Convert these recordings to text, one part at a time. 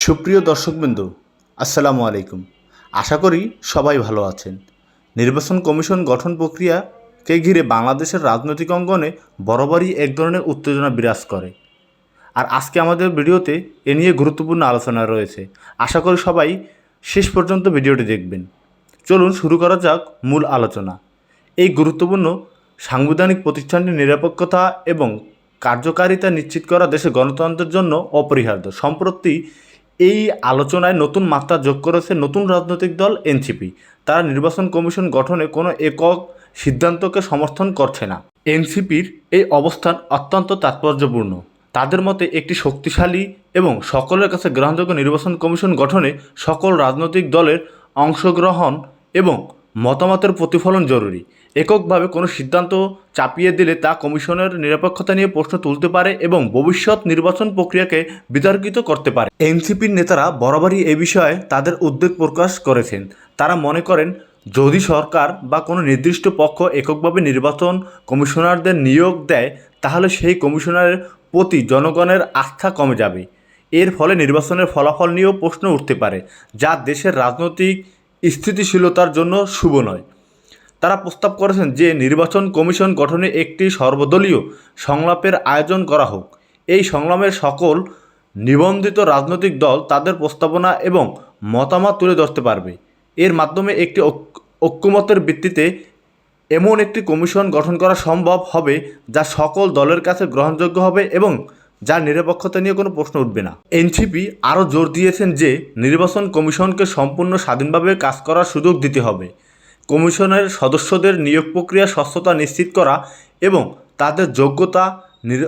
সুপ্রিয় দর্শকবৃন্দ, আসসালামু আলাইকুম। আশা করি সবাই ভালো আছেন। নির্বাচন কমিশন গঠন প্রক্রিয়াকে ঘিরে বাংলাদেশের রাজনৈতিক অঙ্গনে বরাবরই এক ধরনের উত্তেজনা বিরাজ করে। আর আজকে আমাদের ভিডিওতে এ নিয়ে গুরুত্বপূর্ণ আলোচনা রয়েছে। আশা করি সবাই শেষ পর্যন্ত ভিডিওটি দেখবেন। চলুন শুরু করা যাক মূল আলোচনা। এই গুরুত্বপূর্ণ সাংবিধানিক প্রতিষ্ঠানটির নিরপেক্ষতা এবং কার্যকারিতা নিশ্চিত করা দেশের গণতন্ত্রের জন্য অপরিহার্য। সম্প্রতি এই আলোচনায় নতুন মাত্রা যোগ করেছে নতুন রাজনৈতিক দল এনসিপি। তারা নির্বাচন কমিশন গঠনে কোনো একক সিদ্ধান্তকে সমর্থন করছে না। এনসিপির এই অবস্থান অত্যন্ত তাৎপর্যপূর্ণ। তাদের মতে একটি শক্তিশালী এবং সকলের কাছে গ্রহণযোগ্য নির্বাচন কমিশন গঠনে সকল রাজনৈতিক দলের অংশগ্রহণ এবং মতামতের প্রতিফলন জরুরি। এককভাবে কোনো সিদ্ধান্ত চাপিয়ে দিলে তা কমিশনের নিরপেক্ষতা নিয়ে প্রশ্ন তুলতে পারে এবং ভবিষ্যৎ নির্বাচন প্রক্রিয়াকে বিতর্কিত করতে পারে। এনসিপির নেতারা বরাবরই এ বিষয়ে তাদের উদ্বেগ প্রকাশ করেছেন। তারা মনে করেন, যদি সরকার বা কোনো নির্দিষ্ট পক্ষ এককভাবে নির্বাচন কমিশনারদের নিয়োগ দেয়, তাহলে সেই কমিশনারের প্রতি জনগণের আস্থা কমে যাবে। এর ফলে নির্বাচনের ফলাফল নিয়েও প্রশ্ন উঠতে পারে, যা দেশের রাজনৈতিক স্থিতিশীলতার জন্য শুভ নয়। তারা প্রস্তাব করেছেন যে নির্বাচন কমিশন গঠনে একটি সর্বদলীয় সংলাপের আয়োজন করা হোক। এই সংলাপের সকল নিবন্ধিত রাজনৈতিক দল তাদের প্রস্তাবনা এবং মতামত তুলে ধরতে পারবে। এর মাধ্যমে একটি ঐক- ঐক্যমতের ভিত্তিতে এমন একটি কমিশন গঠন করা সম্ভব হবে যা সকল দলের কাছে গ্রহণযোগ্য হবে এবং যার নিরপেক্ষতা নিয়ে কোনো প্রশ্ন উঠবে না। এনসিপি আরও জোর দিয়েছেন যে নির্বাচন কমিশনকে সম্পূর্ণ স্বাধীনভাবে কাজ করার সুযোগ দিতে হবে। কমিশনের সদস্যদের নিয়োগ প্রক্রিয়া স্বচ্ছতা নিশ্চিত করা এবং তাদের যোগ্যতা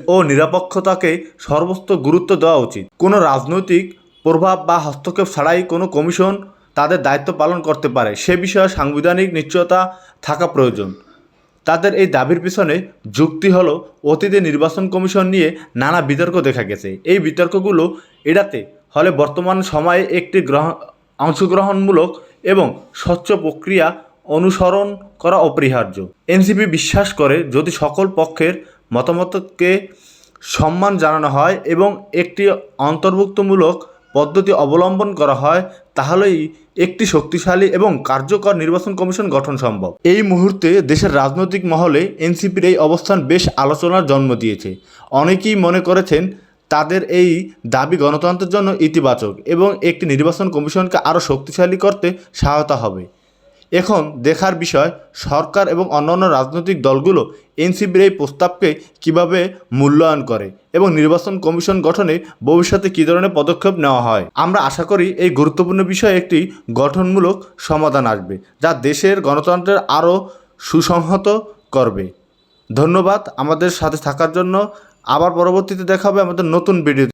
ও নিরপেক্ষতাকে সর্বোচ্চ গুরুত্ব দেওয়া উচিত। কোনো রাজনৈতিক প্রভাব বা হস্তক্ষেপ ছাড়াই কোনো কমিশন তাদের দায়িত্ব পালন করতে পারে। সে বিষয়ে সাংবিধানিক নিশ্চয়তা থাকা প্রয়োজন। তাদের এই দাবির পিছনে যুক্তি হলো অতীতে নির্বাচন কমিশন নিয়ে নানা বিতর্ক দেখা গেছে। এই বিতর্কগুলো এড়াতে হলে বর্তমান সময়ে একটি গ্রহণ অংশগ্রহণমূলক এবং স্বচ্ছ প্রক্রিয়া অনুসরণ করা অপরিহার্য। এনসিপি বিশ্বাস করে, যদি সকল পক্ষের মতামতকে সম্মান জানানো হয় এবং একটি অন্তর্ভুক্তমূলক পদ্ধতি অবলম্বন করা হয়, তাহলেই একটি শক্তিশালী এবং কার্যকর নির্বাচন কমিশন গঠন সম্ভব। এই মুহূর্তে দেশের রাজনৈতিক মহলে এনসিপির এই অবস্থান বেশ আলোচনার জন্ম দিয়েছে। অনেকেই মনে করেছেন, তাদের এই দাবি গণতন্ত্রের জন্য ইতিবাচক এবং একটি নির্বাচন কমিশনকে আরও শক্তিশালী করতে সহায়তা হবে। এখন দেখার বিষয়, সরকার এবং অন্যান্য রাজনৈতিক দলগুলো এনসিপির এই প্রস্তাবকে কীভাবে মূল্যায়ন করে এবং নির্বাচন কমিশন গঠনে ভবিষ্যতে কী ধরনের পদক্ষেপ নেওয়া হয়? আমরা আশা করি এই গুরুত্বপূর্ণ বিষয়ে একটি গঠনমূলক সমাধান আসবে, যা দেশের গণতন্ত্রের আরও সুসংহত করবে। ধন্যবাদ আমাদের সাথে থাকার জন্য। আবার পরবর্তীতে দেখা হবে আমাদের নতুন ভিডিওতে।